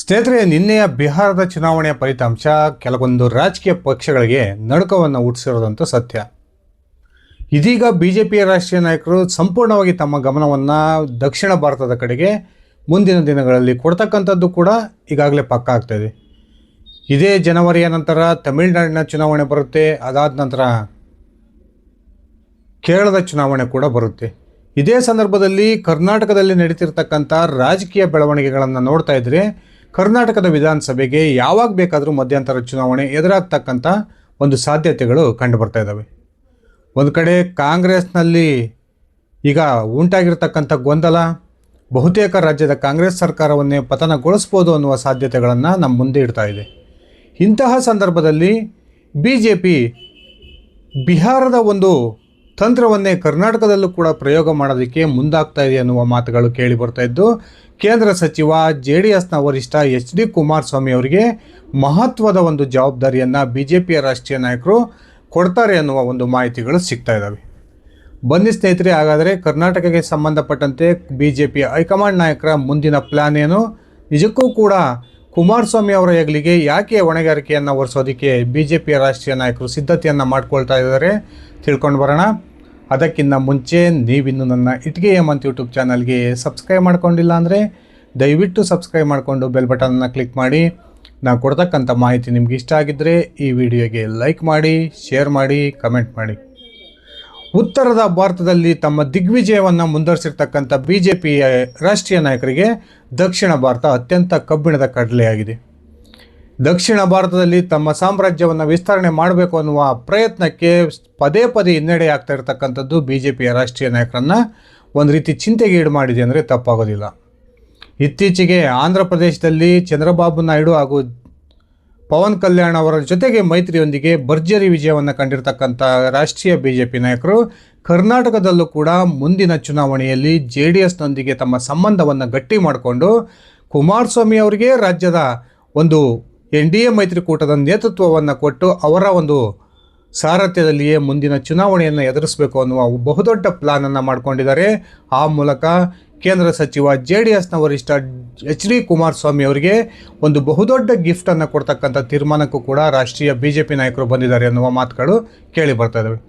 ಸ್ನೇಹಿತರೆ, ನಿನ್ನೆಯ ಬಿಹಾರದ ಚುನಾವಣೆಯ ಫಲಿತಾಂಶ, ಕೆಲವೊಂದು ರಾಜಕೀಯ ಪಕ್ಷಗಳಿಗೆ ನಡುಕವನ್ನು ಹುಟ್ಟಿಸಿರೋದಂತೂ ಸತ್ಯ. ಇದೀಗ ಬಿ ಜೆ ಪಿಯ ರಾಷ್ಟ್ರೀಯ ನಾಯಕರು ಸಂಪೂರ್ಣವಾಗಿ ತಮ್ಮ ಗಮನವನ್ನು ದಕ್ಷಿಣ ಭಾರತದ ಕಡೆಗೆ ಮುಂದಿನ ದಿನಗಳಲ್ಲಿ ಕೊಡ್ತಕ್ಕಂಥದ್ದು ಕೂಡ ಈಗಾಗಲೇ ಪಕ್ಕ ಆಗ್ತಾಯಿದೆ ಇದೇ ಜನವರಿಯ ನಂತರ ತಮಿಳುನಾಡಿನ ಚುನಾವಣೆ ಬರುತ್ತೆ, ಅದಾದ ನಂತರ ಕೇರಳದ ಚುನಾವಣೆ ಕೂಡ ಬರುತ್ತೆ. ಇದೇ ಸಂದರ್ಭದಲ್ಲಿ ಕರ್ನಾಟಕದಲ್ಲಿ ನಡೀತಿರ್ತಕ್ಕಂಥ ರಾಜಕೀಯ ಬೆಳವಣಿಗೆಗಳನ್ನು ನೋಡ್ತಾ ಇದ್ರೆ ಕರ್ನಾಟಕದ ವಿಧಾನಸಭೆಗೆ ಯಾವಾಗ ಬೇಕಾದರೂ ಮಧ್ಯಂತರ ಚುನಾವಣೆ ಎದುರಾಗ್ತಕ್ಕಂಥ ಒಂದು ಸಾಧ್ಯತೆಗಳು ಕಂಡು ಬರ್ತಾ ಇದ್ದಾವೆ. ಒಂದು ಕಡೆ ಕಾಂಗ್ರೆಸ್ನಲ್ಲಿ ಈಗ ಉಂಟಾಗಿರ್ತಕ್ಕಂಥ ಗೊಂದಲ, ಬಹುತೇಕ ರಾಜ್ಯದ ಕಾಂಗ್ರೆಸ್ ಸರ್ಕಾರವನ್ನೇ ಪತನಗೊಳಿಸ್ಬೋದು ಅನ್ನುವ ಸಾಧ್ಯತೆಗಳನ್ನು ನಮ್ಮ ಮುಂದೆ ಇಡ್ತಾ ಇದೆ. ಇಂತಹ ಸಂದರ್ಭದಲ್ಲಿ ಬಿ ಜೆ ಪಿ ಬಿಹಾರದ ಒಂದು ತಂತ್ರವನ್ನೇ ಕರ್ನಾಟಕದಲ್ಲೂ ಕೂಡ ಪ್ರಯೋಗ ಮಾಡೋದಕ್ಕೆ ಮುಂದಾಗ್ತಾ ಇದೆ ಅನ್ನುವ ಮಾತುಗಳು ಕೇಳಿ ಬರ್ತಾ ಇದ್ದು, ಕೇಂದ್ರ ಸಚಿವ ಜೆ ಡಿ ಎಸ್ನ ವರಿಷ್ಠ ಎಚ್ ಡಿ ಕುಮಾರಸ್ವಾಮಿ ಅವರಿಗೆ ಮಹತ್ವದ ಒಂದು ಜವಾಬ್ದಾರಿಯನ್ನು ಬಿ ಜೆ ಪಿಯ ರಾಷ್ಟ್ರೀಯ ನಾಯಕರು ಕೊಡ್ತಾರೆ ಅನ್ನುವ ಒಂದು ಮಾಹಿತಿಗಳು ಸಿಗ್ತಾ ಇದ್ದಾವೆ ಬನ್ನಿ ಸ್ನೇಹಿತರೆ, ಹಾಗಾದರೆ ಕರ್ನಾಟಕಕ್ಕೆ ಸಂಬಂಧಪಟ್ಟಂತೆ ಬಿ ಜೆ ಪಿ ಹೈಕಮಾಂಡ್ ನಾಯಕರ ಮುಂದಿನ ಪ್ಲ್ಯಾನ್ ಏನು? ನಿಜಕ್ಕೂ ಕೂಡ ಕುಮಾರಸ್ವಾಮಿ ಅವರ ಹೆಗಲಿಗೆ ಯಾಕೆ ಹೊಣೆಗಾರಿಕೆಯನ್ನು ಒರೆಸೋದಕ್ಕೆ ಬಿ ಜೆ ಪಿಯ ರಾಷ್ಟ್ರೀಯ ನಾಯಕರು ಸಿದ್ಧತೆಯನ್ನು ಮಾಡ್ಕೊಳ್ತಾ ಇದ್ದಾರೆ? ತಿಳ್ಕೊಂಡು ಬರೋಣ. ಅದಕ್ಕಿಂತ ಮುಂಚೆ ನೀವಿನ್ನು ನನ್ನ ಇಟ್ಗೆ ಎಂ ಅಂತ ಯೂಟ್ಯೂಬ್ ಚಾನಲ್ಗೆ ಸಬ್ಸ್ಕ್ರೈಬ್ ಮಾಡ್ಕೊಂಡಿಲ್ಲ ಅಂದರೆ ದಯವಿಟ್ಟು ಸಬ್ಸ್ಕ್ರೈಬ್ ಮಾಡಿಕೊಂಡು ಬೆಲ್ ಬಟನನ್ನು ಕ್ಲಿಕ್ ಮಾಡಿ. ನಾನು ಕೊಡ್ತಕ್ಕಂಥ ಮಾಹಿತಿ ನಿಮ್ಗೆ ಇಷ್ಟ ಆಗಿದ್ದರೆ ಈ ವಿಡಿಯೋಗೆ ಲೈಕ್ ಮಾಡಿ, ಶೇರ್ ಮಾಡಿ, ಕಮೆಂಟ್ ಮಾಡಿ. ಉತ್ತರದ ಭಾರತದಲ್ಲಿ ತಮ್ಮ ದಿಗ್ವಿಜಯವನ್ನು ಮುಂದುವರಿಸಿರ್ತಕ್ಕಂಥ ಬಿ ಜೆ ಪಿಯ ರಾಷ್ಟ್ರೀಯ ನಾಯಕರಿಗೆ ದಕ್ಷಿಣ ಭಾರತ ಅತ್ಯಂತ ಕಬ್ಬಿಣದ ಕಡಲೆಯಾಗಿದೆ. ದಕ್ಷಿಣ ಭಾರತದಲ್ಲಿ ತಮ್ಮ ಸಾಮ್ರಾಜ್ಯವನ್ನು ವಿಸ್ತರಣೆ ಮಾಡಬೇಕು ಅನ್ನುವ ಪ್ರಯತ್ನಕ್ಕೆ ಪದೇ ಪದೇ ಹಿನ್ನಡೆ ಆಗ್ತಾ ಇರತಕ್ಕಂಥದ್ದು ಬಿ ಜೆ ಪಿಯ ರಾಷ್ಟ್ರೀಯ ನಾಯಕರನ್ನು ಒಂದು ರೀತಿ ಚಿಂತೆಗೆ ಈಡು ಮಾಡಿದೆ ಅಂದರೆ ತಪ್ಪಾಗೋದಿಲ್ಲ. ಇತ್ತೀಚೆಗೆ ಆಂಧ್ರ ಪ್ರದೇಶದಲ್ಲಿ ಚಂದ್ರಬಾಬು ನಾಯ್ಡು ಹಾಗೂ ಪವನ್ ಕಲ್ಯಾಣ್ ಅವರ ಜೊತೆಗೆ ಮೈತ್ರಿಯೊಂದಿಗೆ ಭರ್ಜರಿ ವಿಜಯವನ್ನು ಕಂಡಿರ್ತಕ್ಕಂಥ ರಾಷ್ಟ್ರೀಯ ಬಿ ಜೆ ಪಿ ನಾಯಕರು ಕರ್ನಾಟಕದಲ್ಲೂ ಕೂಡ ಮುಂದಿನ ಚುನಾವಣೆಯಲ್ಲಿ ಜೆ ಡಿ ಎಸ್ನೊಂದಿಗೆ ತಮ್ಮ ಸಂಬಂಧವನ್ನು ಗಟ್ಟಿ ಮಾಡಿಕೊಂಡು ಕುಮಾರಸ್ವಾಮಿ ಅವರಿಗೆ ರಾಜ್ಯದ ಒಂದು ಎನ್ ಡಿ ಎ ಮೈತ್ರಿಕೂಟದ ನೇತೃತ್ವವನ್ನು ಕೊಟ್ಟು ಅವರ ಒಂದು ಸಾರಥ್ಯದಲ್ಲಿಯೇ ಮುಂದಿನ ಚುನಾವಣೆಯನ್ನು ಎದುರಿಸಬೇಕು ಅನ್ನುವ ಬಹುದೊಡ್ಡ ಪ್ಲಾನನ್ನು ಮಾಡಿಕೊಂಡಿದ್ದಾರೆ. ಆ ಮೂಲಕ ಕೇಂದ್ರ ಸಚಿವ ಜೆ ಡಿ ಎಸ್ನ ವರಿಷ್ಠ ಎಚ್ ಡಿ ಕುಮಾರಸ್ವಾಮಿ ಅವರಿಗೆ ಒಂದು ಬಹುದೊಡ್ಡ ಗಿಫ್ಟನ್ನು ಕೊಡ್ತಕ್ಕಂಥ ತೀರ್ಮಾನಕ್ಕೂ ಕೂಡ ರಾಷ್ಟ್ರೀಯ ಬಿ ಜೆ ಪಿ ನಾಯಕರು ಬಂದಿದ್ದಾರೆ ಅನ್ನುವ ಮಾತುಗಳು ಕೇಳಿ ಬರ್ತಾ ಇದ್ದಾವೆ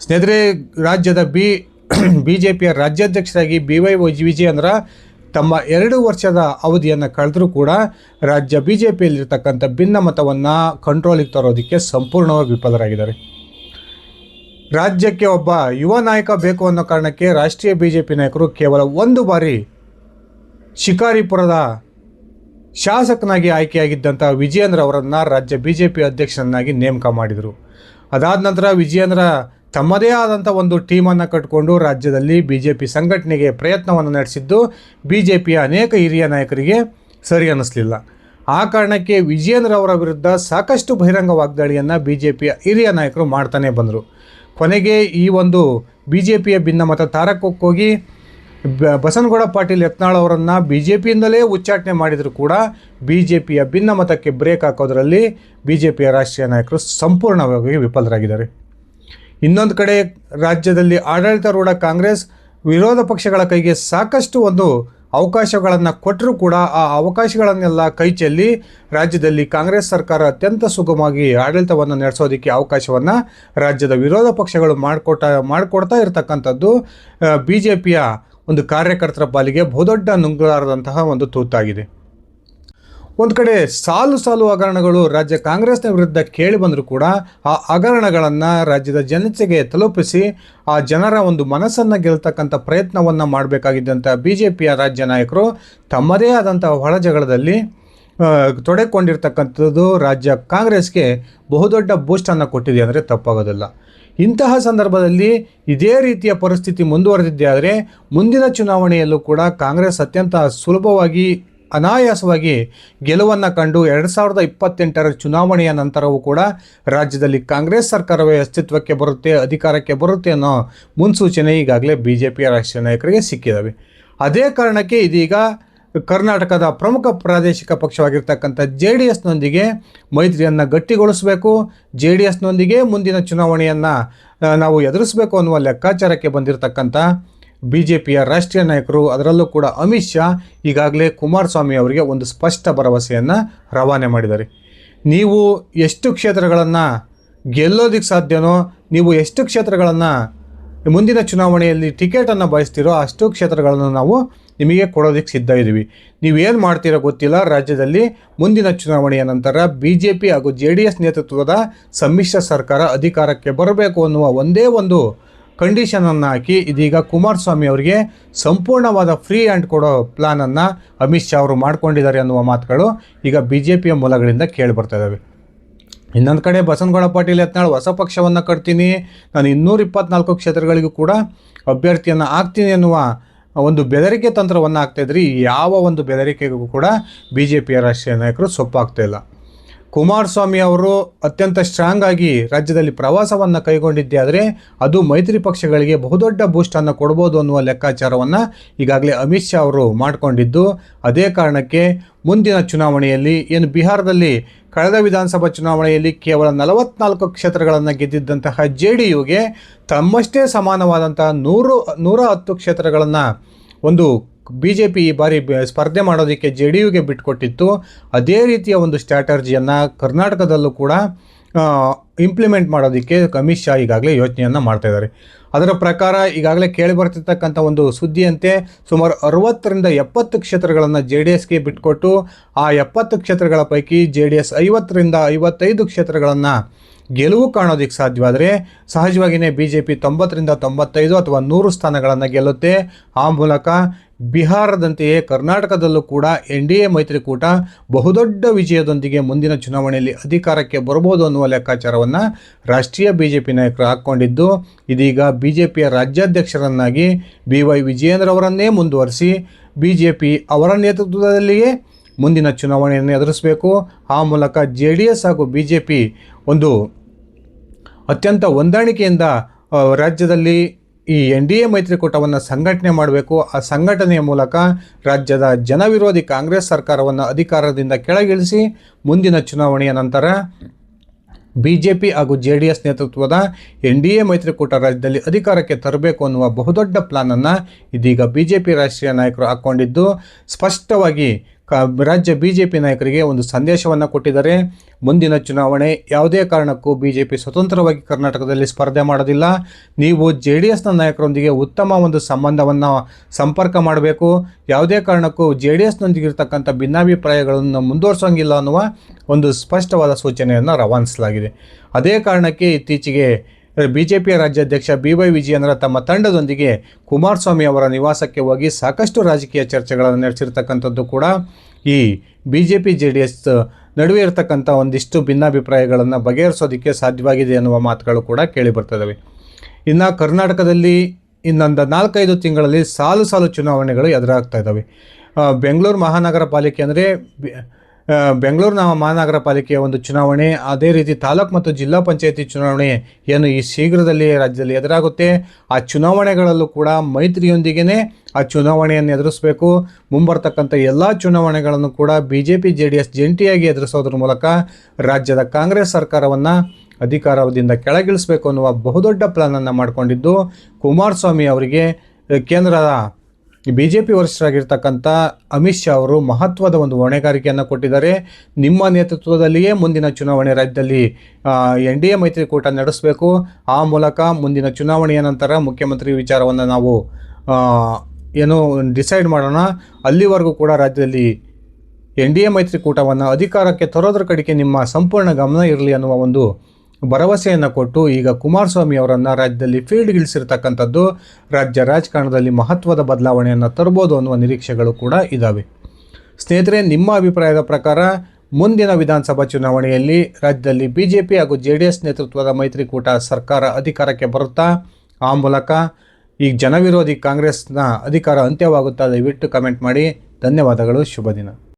ಸ್ನೇಹಿತರೆ, ರಾಜ್ಯದ ಬಿ ಬಿ ಜೆ ಪಿಯ ರಾಜ್ಯಾಧ್ಯಕ್ಷರಾಗಿ ಬಿ ವೈ ವಿಜಯೇಂದ್ರ ತಮ್ಮ ಎರಡು ವರ್ಷದ ಅವಧಿಯನ್ನು ಕಳೆದರೂ ಕೂಡ ರಾಜ್ಯ ಬಿ ಜೆ ಪಿಯಲ್ಲಿರ್ತಕ್ಕಂಥ ಭಿನ್ನಮತವನ್ನು ಕಂಟ್ರೋಲಿಗೆ ತರೋದಕ್ಕೆ ಸಂಪೂರ್ಣವಾಗಿ ವಿಫಲರಾಗಿದ್ದಾರೆ. ರಾಜ್ಯಕ್ಕೆ ಒಬ್ಬ ಯುವ ನಾಯಕ ಬೇಕು ಅನ್ನೋ ಕಾರಣಕ್ಕೆ ರಾಷ್ಟ್ರೀಯ ಬಿ ಜೆ ಪಿ ನಾಯಕರು ಕೇವಲ ಒಂದು ಬಾರಿ ಶಿಕಾರಿಪುರದ ಶಾಸಕನಾಗಿ ಆಯ್ಕೆಯಾಗಿದ್ದಂಥ ವಿಜಯೇಂದ್ರ ಅವರನ್ನು ರಾಜ್ಯ ಬಿ ಜೆ ಪಿ ಅಧ್ಯಕ್ಷರನ್ನಾಗಿ ನೇಮಕ ಮಾಡಿದರು. ಅದಾದ ನಂತರ ವಿಜಯೇಂದ್ರ ತಮ್ಮದೇ ಆದಂಥ ಒಂದು ಟೀಮನ್ನು ಕಟ್ಟಿಕೊಂಡು ರಾಜ್ಯದಲ್ಲಿ ಬಿ ಜೆ ಪಿ ಸಂಘಟನೆಗೆ ಪ್ರಯತ್ನವನ್ನು ನಡೆಸಿದ್ದು ಬಿ ಜೆ ಪಿಯ ಅನೇಕ ಹಿರಿಯ ನಾಯಕರಿಗೆ ಸರಿ ಅನ್ನಿಸ್ಲಿಲ್ಲ. ಆ ಕಾರಣಕ್ಕೆ ವಿಜಯೇಂದ್ರ ಅವರ ವಿರುದ್ಧ ಸಾಕಷ್ಟು ಬಹಿರಂಗ ವಾಗ್ದಾಳಿಯನ್ನು ಬಿ ಜೆ ಪಿಯ ಹಿರಿಯ ನಾಯಕರು ಮಾಡ್ತಾನೆ ಬಂದರು. ಕೊನೆಗೆ ಈ ಒಂದು ಬಿ ಜೆ ಪಿಯ ಭಿನ್ನಮತ ತಾರಕಕ್ಕೋಗಿ ಬಸನಗೌಡ ಪಾಟೀಲ್ ಯತ್ನಾಳ್ ಅವರನ್ನು ಬಿ ಜೆ ಪಿಯಿಂದಲೇ ಉಚ್ಚಾಟನೆ ಮಾಡಿದರೂ ಕೂಡ ಬಿ ಜೆ ಪಿಯ ಭಿನ್ನಮತಕ್ಕೆ ಬ್ರೇಕ್ ಹಾಕೋದರಲ್ಲಿ ಬಿ ಜೆ ಪಿಯ ರಾಷ್ಟ್ರೀಯ ನಾಯಕರು ಸಂಪೂರ್ಣವಾಗಿ ವಿಫಲರಾಗಿದ್ದಾರೆ. ಇನ್ನೊಂದು ಕಡೆ ರಾಜ್ಯದಲ್ಲಿ ಆಡಳಿತಾರೂಢ ಕಾಂಗ್ರೆಸ್ ವಿರೋಧ ಪಕ್ಷಗಳ ಕೈಗೆ ಸಾಕಷ್ಟು ಒಂದು ಅವಕಾಶಗಳನ್ನು ಕೊಟ್ಟರೂ ಕೂಡ ಆ ಅವಕಾಶಗಳನ್ನೆಲ್ಲ ಕೈ ಚೆಲ್ಲಿ ರಾಜ್ಯದಲ್ಲಿ ಕಾಂಗ್ರೆಸ್ ಸರ್ಕಾರ ಅತ್ಯಂತ ಸುಗಮವಾಗಿ ಆಡಳಿತವನ್ನು ನಡೆಸೋದಕ್ಕೆ ಅವಕಾಶವನ್ನು ರಾಜ್ಯದ ವಿರೋಧ ಪಕ್ಷಗಳು ಮಾಡಿಕೊಟ್ಟ, ಮಾಡಿಕೊಡ್ತಾ ಇರತಕ್ಕಂಥದ್ದು ಬಿ ಜೆ ಪಿಯ ಒಂದು ಕಾರ್ಯಕರ್ತರ ಪಾಲಿಗೆ ಬಹುದೊಡ್ಡ ನುಂಗಲಾರದಂತಹ ಒಂದು ತೂತಾಗಿದೆ. ಒಂದು ಕಡೆ ಸಾಲು ಸಾಲು ಹಗರಣಗಳು ರಾಜ್ಯ ಕಾಂಗ್ರೆಸ್ನ ವಿರುದ್ಧ ಕೇಳಿ ಬಂದರೂ ಕೂಡ ಆ ಹಗರಣಗಳನ್ನು ರಾಜ್ಯದ ಜನತೆಗೆ ತಲುಪಿಸಿ ಆ ಜನರ ಒಂದು ಮನಸ್ಸನ್ನು ಗೆಲ್ತಕ್ಕಂಥ ಪ್ರಯತ್ನವನ್ನು ಮಾಡಬೇಕಾಗಿದ್ದಂಥ ಬಿ ಜೆ ಪಿಯ ರಾಜ್ಯ ನಾಯಕರು ತಮ್ಮದೇ ಆದಂಥ ಒಳ ಜಗಳದಲ್ಲಿ ತೊಡಗಿಕೊಂಡಿರ್ತಕ್ಕಂಥದ್ದು ರಾಜ್ಯ ಕಾಂಗ್ರೆಸ್ಗೆ ಬಹುದೊಡ್ಡ ಬೂಸ್ಟನ್ನು ಕೊಟ್ಟಿದೆ ಅಂದರೆ ತಪ್ಪಾಗೋದಿಲ್ಲ. ಇಂತಹ ಸಂದರ್ಭದಲ್ಲಿ ಇದೇ ರೀತಿಯ ಪರಿಸ್ಥಿತಿ ಮುಂದುವರೆದಿದ್ದೇ ಆದರೆ ಮುಂದಿನ ಚುನಾವಣೆಯಲ್ಲೂ ಕೂಡ ಕಾಂಗ್ರೆಸ್ ಅತ್ಯಂತ ಸುಲಭವಾಗಿ ಅನಾಯಾಸವಾಗಿ ಗೆಲುವನ್ನು ಕಂಡು ಎರಡು ಸಾವಿರದ ಇಪ್ಪತ್ತೆಂಟರ ಚುನಾವಣೆಯ ನಂತರವೂ ಕೂಡ ರಾಜ್ಯದಲ್ಲಿ ಕಾಂಗ್ರೆಸ್ ಸರ್ಕಾರವೇ ಅಸ್ತಿತ್ವಕ್ಕೆ ಬರುತ್ತೆ, ಅಧಿಕಾರಕ್ಕೆ ಬರುತ್ತೆ ಅನ್ನೋ ಮುನ್ಸೂಚನೆ ಈಗಾಗಲೇ ಬಿ ಜೆ ಪಿಯ ರಾಷ್ಟ್ರೀಯ ನಾಯಕರಿಗೆ ಸಿಕ್ಕಿದ್ದಾವೆ ಅದೇ ಕಾರಣಕ್ಕೆ ಇದೀಗ ಕರ್ನಾಟಕದ ಪ್ರಮುಖ ಪ್ರಾದೇಶಿಕ ಪಕ್ಷವಾಗಿರ್ತಕ್ಕಂಥ ಜೆ ಡಿ ಎಸ್ನೊಂದಿಗೆ ಮೈತ್ರಿಯನ್ನು ಗಟ್ಟಿಗೊಳಿಸಬೇಕು ಜೆ ಡಿ ಎಸ್ನೊಂದಿಗೆ ಮುಂದಿನ ಚುನಾವಣೆಯನ್ನು ನಾವು ಎದುರಿಸಬೇಕು ಅನ್ನುವ ಲೆಕ್ಕಾಚಾರಕ್ಕೆ ಬಂದಿರತಕ್ಕಂಥ ಬಿ ಜೆ ಪಿಯ ರಾಷ್ಟ್ರೀಯ ನಾಯಕರು, ಅದರಲ್ಲೂ ಕೂಡ ಅಮಿತ್ ಶಾ ಈಗಾಗಲೇ ಕುಮಾರಸ್ವಾಮಿ ಅವರಿಗೆ ಒಂದು ಸ್ಪಷ್ಟ ಭರವಸೆಯನ್ನು ರವಾನೆ ಮಾಡಿದ್ದಾರೆ. ನೀವು ಎಷ್ಟು ಕ್ಷೇತ್ರಗಳನ್ನು ಗೆಲ್ಲೋದಕ್ಕೆ ಸಾಧ್ಯನೋ, ನೀವು ಎಷ್ಟು ಕ್ಷೇತ್ರಗಳನ್ನು ಮುಂದಿನ ಚುನಾವಣೆಯಲ್ಲಿ ಟಿಕೆಟನ್ನು ಬಯಸ್ತೀರೋ ಅಷ್ಟು ಕ್ಷೇತ್ರಗಳನ್ನು ನಾವು ನಿಮಗೆ ಕೊಡೋದಕ್ಕೆ ಸಿದ್ಧ ಇದ್ದೀವಿ. ನೀವೇನು ಮಾಡ್ತೀರೋ ಗೊತ್ತಿಲ್ಲ. ರಾಜ್ಯದಲ್ಲಿ ಮುಂದಿನ ಚುನಾವಣೆಯ ನಂತರ ಬಿ ಜೆ ಪಿ ಹಾಗೂ ಜೆ ಡಿ ಎಸ್ ನೇತೃತ್ವದ ಸಮ್ಮಿಶ್ರ ಸರ್ಕಾರ ಅಧಿಕಾರಕ್ಕೆ ಬರಬೇಕು ಅನ್ನುವ ಒಂದೇ ಒಂದು ಕಂಡೀಷನನ್ನು ಹಾಕಿ ಇದೀಗ ಕುಮಾರಸ್ವಾಮಿ ಅವರಿಗೆ ಸಂಪೂರ್ಣವಾದ ಫ್ರೀ ಹ್ಯಾಂಡ್ ಕೊಡೋ ಪ್ಲಾನನ್ನು ಅಮಿತ್ ಶಾ ಅವರು ಮಾಡ್ಕೊಂಡಿದ್ದಾರೆ ಅನ್ನುವ ಮಾತುಗಳು ಈಗ ಬಿ ಜೆ ಪಿಯ ಮೂಲಗಳಿಂದ ಕೇಳಿ ಬರ್ತಾ ಇದ್ದಾವೆ ಇನ್ನೊಂದು ಕಡೆ ಬಸನಗೌಡ ಪಾಟೀಲ್ ಯತ್ನಾಳ್ ಹೊಸ ಪಕ್ಷವನ್ನು ಕಟ್ತೀನಿ, ನಾನು ಇನ್ನೂರ ಇಪ್ಪತ್ನಾಲ್ಕು ಕ್ಷೇತ್ರಗಳಿಗೂ ಕೂಡ ಅಭ್ಯರ್ಥಿಯನ್ನು ಹಾಕ್ತೀನಿ ಅನ್ನುವ ಒಂದು ಬೆದರಿಕೆ ತಂತ್ರವನ್ನು ಆಗ್ತಾಯಿದ್ರಿ ಯಾವ ಒಂದು ಬೆದರಿಕೆಗೂ ಕೂಡ ಬಿ ಜೆ ಪಿಯ ರಾಷ್ಟ್ರೀಯ ನಾಯಕರು ಸೊಪ್ಪಾಗ್ತಾ ಇಲ್ಲ. ಕುಮಾರಸ್ವಾಮಿ ಅವರು ಅತ್ಯಂತ ಸ್ಟ್ರಾಂಗ್ ಆಗಿ ರಾಜ್ಯದಲ್ಲಿ ಪ್ರವಾಸವನ್ನು ಕೈಗೊಂಡಿದ್ದೆ. ಆದರೆ ಅದು ಮೈತ್ರಿ ಪಕ್ಷಗಳಿಗೆ ಬಹುದೊಡ್ಡ ಬೂಸ್ಟನ್ನು ಕೊಡ್ಬೋದು ಅನ್ನುವ ಲೆಕ್ಕಾಚಾರವನ್ನು ಈಗಾಗಲೇ ಅಮಿತ್ ಶಾ ಅವರು ಮಾಡಿಕೊಂಡಿದ್ದು. ಅದೇ ಕಾರಣಕ್ಕೆ ಮುಂದಿನ ಚುನಾವಣೆಯಲ್ಲಿ ಏನು ಬಿಹಾರದಲ್ಲಿ ಕಳೆದ ವಿಧಾನಸಭಾ ಚುನಾವಣೆಯಲ್ಲಿ ಕೇವಲ ನಲವತ್ನಾಲ್ಕು ಕ್ಷೇತ್ರಗಳನ್ನು ಗೆದ್ದಿದ್ದಂತಹ ಜೆ ಡಿ ಯುಗೆ ತಮ್ಮಷ್ಟೇ ಸಮಾನವಾದಂತಹ ನೂರು, ನೂರ ಹತ್ತು ಕ್ಷೇತ್ರಗಳನ್ನು ಒಂದು ಬಿ ಜೆ ಪಿ ಈ ಬಾರಿ ಸ್ಪರ್ಧೆ ಮಾಡೋದಕ್ಕೆ ಜೆ ಡಿ ಯುಗೆ ಬಿಟ್ಕೊಟ್ಟಿತ್ತು. ಅದೇ ರೀತಿಯ ಒಂದು ಸ್ಟ್ರಾಟರ್ಜಿಯನ್ನು ಕರ್ನಾಟಕದಲ್ಲೂ ಕೂಡ ಇಂಪ್ಲಿಮೆಂಟ್ ಮಾಡೋದಕ್ಕೆ ಅಮಿತ್ ಶಾ ಈಗಾಗಲೇ ಯೋಚನೆಯನ್ನು ಮಾಡ್ತಾ ಇದ್ದಾರೆ. ಅದರ ಪ್ರಕಾರ ಈಗಾಗಲೇ ಕೇಳಿ ಬರ್ತಿರ್ತಕ್ಕಂಥ ಒಂದು ಸುದ್ದಿಯಂತೆ, ಸುಮಾರು ಅರವತ್ತರಿಂದ ಎಪ್ಪತ್ತು ಕ್ಷೇತ್ರಗಳನ್ನು ಜೆ ಡಿ ಎಸ್ಗೆ ಬಿಟ್ಕೊಟ್ಟು, ಆ ಎಪ್ಪತ್ತು ಕ್ಷೇತ್ರಗಳ ಪೈಕಿ ಜೆ ಡಿ ಎಸ್ ಐವತ್ತರಿಂದ ಐವತ್ತೈದು ಕ್ಷೇತ್ರಗಳನ್ನು ಗೆಲುವು ಕಾಣೋದಕ್ಕೆ ಸಾಧ್ಯವಾದರೆ ಸಹಜವಾಗಿಯೇ ಬಿ ಜೆ ಪಿ ತೊಂಬತ್ತರಿಂದ ತೊಂಬತ್ತೈದು ಅಥವಾ ನೂರು ಸ್ಥಾನಗಳನ್ನು ಗೆಲ್ಲುತ್ತೆ. ಆ ಮೂಲಕ ಬಿಹಾರದಂತೆಯೇ ಕರ್ನಾಟಕದಲ್ಲೂ ಕೂಡ ಎನ್ ಡಿ ಎ ಮೈತ್ರಿಕೂಟ ಬಹುದೊಡ್ಡ ವಿಜಯದೊಂದಿಗೆ ಮುಂದಿನ ಚುನಾವಣೆಯಲ್ಲಿ ಅಧಿಕಾರಕ್ಕೆ ಬರಬಹುದು ಅನ್ನುವ ಲೆಕ್ಕಾಚಾರವನ್ನು ರಾಷ್ಟ್ರೀಯ ಬಿ ಜೆ ಪಿ ನಾಯಕರು ಹಾಕ್ಕೊಂಡಿದ್ದು, ಇದೀಗ ಬಿ ಜೆ ಪಿಯ ರಾಜ್ಯಾಧ್ಯಕ್ಷರನ್ನಾಗಿ ಬಿ ವೈ ವಿಜಯೇಂದ್ರ ಅವರನ್ನೇ ಮುಂದುವರಿಸಿ ಬಿ ಜೆ ಪಿ ಅವರ ನೇತೃತ್ವದಲ್ಲಿಯೇ ಮುಂದಿನ ಚುನಾವಣೆಯನ್ನು ಎದುರಿಸಬೇಕು. ಆ ಮೂಲಕ ಜೆ ಡಿ ಎಸ್ ಹಾಗೂ ಬಿ ಜೆ ಪಿ ಒಂದು ಅತ್ಯಂತ ಹೊಂದಾಣಿಕೆಯಿಂದ ರಾಜ್ಯದಲ್ಲಿ ಈ ಎನ್ ಡಿ ಎ ಮೈತ್ರಿಕೂಟವನ್ನು ಸಂಘಟನೆ ಮಾಡಬೇಕು, ಆ ಸಂಘಟನೆಯ ಮೂಲಕ ರಾಜ್ಯದ ಜನವಿರೋಧಿ ಕಾಂಗ್ರೆಸ್ ಸರ್ಕಾರವನ್ನು ಅಧಿಕಾರದಿಂದ ಕೆಳಗಿಳಿಸಿ ಮುಂದಿನ ಚುನಾವಣೆಯ ನಂತರ ಬಿ ಜೆ ಪಿ ಹಾಗೂ ಜೆ ಡಿ ಎಸ್ ನೇತೃತ್ವದ ಎನ್ ಡಿ ಎ ಮೈತ್ರಿಕೂಟ ರಾಜ್ಯದಲ್ಲಿ ಅಧಿಕಾರಕ್ಕೆ ತರಬೇಕು ಅನ್ನುವ ಬಹುದೊಡ್ಡ ಪ್ಲಾನನ್ನು ಇದೀಗ ಬಿ ಜೆ ಪಿ ರಾಷ್ಟ್ರೀಯ ನಾಯಕರು ಹಾಕ್ಕೊಂಡಿದ್ದು, ಸ್ಪಷ್ಟವಾಗಿ ರಾಜ್ಯ ಬಿ ಜೆ ಪಿ ನಾಯಕರಿಗೆ ಒಂದು ಸಂದೇಶವನ್ನು ಕೊಟ್ಟಿದ್ದಾರೆ. ಮುಂದಿನ ಚುನಾವಣೆ ಯಾವುದೇ ಕಾರಣಕ್ಕೂ ಬಿ ಜೆ ಪಿ ಸ್ವತಂತ್ರವಾಗಿ ಕರ್ನಾಟಕದಲ್ಲಿ ಸ್ಪರ್ಧೆ ಮಾಡೋದಿಲ್ಲ. ನೀವು ಜೆ ಡಿ ಎಸ್ನ ನಾಯಕರೊಂದಿಗೆ ಉತ್ತಮ ಒಂದು ಸಂಬಂಧವನ್ನು ಸಂಪರ್ಕ ಮಾಡಬೇಕು. ಯಾವುದೇ ಕಾರಣಕ್ಕೂ ಜೆ ಡಿ ಎಸ್ನೊಂದಿಗೆ ಇರತಕ್ಕಂಥ ಭಿನ್ನಾಭಿಪ್ರಾಯಗಳನ್ನು ಮುಂದುವರಿಸೋಂಗಿಲ್ಲ ಅನ್ನುವ ಒಂದು ಸ್ಪಷ್ಟವಾದ ಸೂಚನೆಯನ್ನು ರವಾನಿಸಲಾಗಿದೆ. ಅದೇ ಕಾರಣಕ್ಕೆ ಇತ್ತೀಚೆಗೆ ಬಿ ಜೆ ಪಿಯ ರಾಜ್ಯಾಧ್ಯಕ್ಷ ಬಿ ವೈ ವಿಜಯೇಂದ್ರ ತಮ್ಮ ತಂಡದೊಂದಿಗೆ ಕುಮಾರಸ್ವಾಮಿ ಅವರ ನಿವಾಸಕ್ಕೆ ಹೋಗಿ ಸಾಕಷ್ಟು ರಾಜಕೀಯ ಚರ್ಚೆಗಳನ್ನು ನಡೆಸಿರ್ತಕ್ಕಂಥದ್ದು ಕೂಡ ಈ B J P J D S ನಡುವೆ ಇರತಕ್ಕಂಥ ಒಂದಿಷ್ಟು ಭಿನ್ನಾಭಿಪ್ರಾಯಗಳನ್ನು ಬಗೆಹರಿಸೋದಕ್ಕೆ ಸಾಧ್ಯವಾಗಿದೆ ಎನ್ನುವ ಮಾತುಗಳು ಕೂಡ ಕೇಳಿಬರ್ತದವೆ ಇನ್ನು ಕರ್ನಾಟಕದಲ್ಲಿ ಇನ್ನೊಂದು ನಾಲ್ಕೈದು ತಿಂಗಳಲ್ಲಿ ಸಾಲು ಸಾಲು ಚುನಾವಣೆಗಳು ಎದುರಾಗ್ತಾ ಇದ್ದಾವೆ. ಬೆಂಗಳೂರು ಮಹಾನಗರ ಪಾಲಿಕೆ ಅಂದರೆ ಬೆಂಗಳೂರು ನಮ್ಮ ಮಹಾನಗರ ಪಾಲಿಕೆಯ ಒಂದು ಚುನಾವಣೆ, ಅದೇ ರೀತಿ ತಾಲೂಕು ಮತ್ತು ಜಿಲ್ಲಾ ಪಂಚಾಯತಿ ಚುನಾವಣೆ ಏನು ಈ ಶೀಘ್ರದಲ್ಲಿ ರಾಜ್ಯದಲ್ಲಿ ಎದುರಾಗುತ್ತೆ. ಆ ಚುನಾವಣೆಗಳಲ್ಲೂ ಕೂಡ ಮೈತ್ರಿಯೊಂದಿಗೇ ಆ ಚುನಾವಣೆಯನ್ನು ಎದುರಿಸಬೇಕು. ಮುಂಬರ್ತಕ್ಕಂಥ ಎಲ್ಲ ಚುನಾವಣೆಗಳನ್ನು ಕೂಡ B J P J D S ಜಂಟಿಯಾಗಿ ಎದುರಿಸೋದ್ರ ಮೂಲಕ ರಾಜ್ಯದ ಕಾಂಗ್ರೆಸ್ ಸರ್ಕಾರವನ್ನು ಅಧಿಕಾರದಿಂದ ಕೆಳಗಿಳಿಸಬೇಕು ಅನ್ನುವ ಬಹುದೊಡ್ಡ ಪ್ಲಾನನ್ನು ಮಾಡಿಕೊಂಡಿದ್ದು ಕುಮಾರಸ್ವಾಮಿ ಅವರಿಗೆ ಕೇಂದ್ರದ ಬಿ ಜೆ ಪಿ ವರಿಷ್ಠರಾಗಿರ್ತಕ್ಕಂಥ ಅಮಿತ್ ಶಾ ಅವರು ಮಹತ್ವದ ಒಂದು ಹೊಣೆಗಾರಿಕೆಯನ್ನು ಕೊಟ್ಟಿದ್ದಾರೆ. ನಿಮ್ಮ ನೇತೃತ್ವದಲ್ಲಿಯೇ ಮುಂದಿನ ಚುನಾವಣೆ ರಾಜ್ಯದಲ್ಲಿ ಎನ್ ಡಿ ಎ ಮೈತ್ರಿಕೂಟ ನಡೆಸಬೇಕು. ಆ ಮೂಲಕ ಮುಂದಿನ ಚುನಾವಣೆಯ ನಂತರ ಮುಖ್ಯಮಂತ್ರಿ ವಿಚಾರವನ್ನು ನಾವು ಏನು ಡಿಸೈಡ್ ಮಾಡೋಣ. ಅಲ್ಲಿವರೆಗೂ ಕೂಡ ರಾಜ್ಯದಲ್ಲಿ ಎನ್ ಡಿ ಎ ಮೈತ್ರಿಕೂಟವನ್ನು ಅಧಿಕಾರಕ್ಕೆ ತರೋದ್ರ ಕಡೆಗೆ ನಿಮ್ಮ ಸಂಪೂರ್ಣ ಗಮನ ಇರಲಿ ಅನ್ನುವ ಒಂದು ಭರವಸೆಯನ್ನು ಕೊಟ್ಟು ಈಗ ಕುಮಾರಸ್ವಾಮಿ ಅವರನ್ನು ರಾಜ್ಯದಲ್ಲಿ ಫೀಲ್ಡ್ಗಿಳಿಸಿರ್ತಕ್ಕಂಥದ್ದು ರಾಜ್ಯ ರಾಜಕಾರಣದಲ್ಲಿ ಮಹತ್ವದ ಬದಲಾವಣೆಯನ್ನು ತರ್ಬೋದು ಅನ್ನುವ ನಿರೀಕ್ಷೆಗಳು ಕೂಡ ಇದ್ದಾವೆ ಸ್ನೇಹಿತರೆ, ನಿಮ್ಮ ಅಭಿಪ್ರಾಯದ ಪ್ರಕಾರ ಮುಂದಿನ ವಿಧಾನಸಭಾ ಚುನಾವಣೆಯಲ್ಲಿ ರಾಜ್ಯದಲ್ಲಿ ಬಿ ಜೆ ಪಿ ಹಾಗೂ ಜೆ ಡಿ ಎಸ್ ನೇತೃತ್ವದ ಮೈತ್ರಿಕೂಟ ಸರ್ಕಾರ ಅಧಿಕಾರಕ್ಕೆ ಬರುತ್ತಾ? ಆ ಮೂಲಕ ಈ ಜನವಿರೋಧಿ ಕಾಂಗ್ರೆಸ್ನ ಅಧಿಕಾರ ಅಂತ್ಯವಾಗುತ್ತಾ? ದಯವಿಟ್ಟು ಕಮೆಂಟ್ ಮಾಡಿ. ಧನ್ಯವಾದಗಳು. ಶುಭ ದಿನ.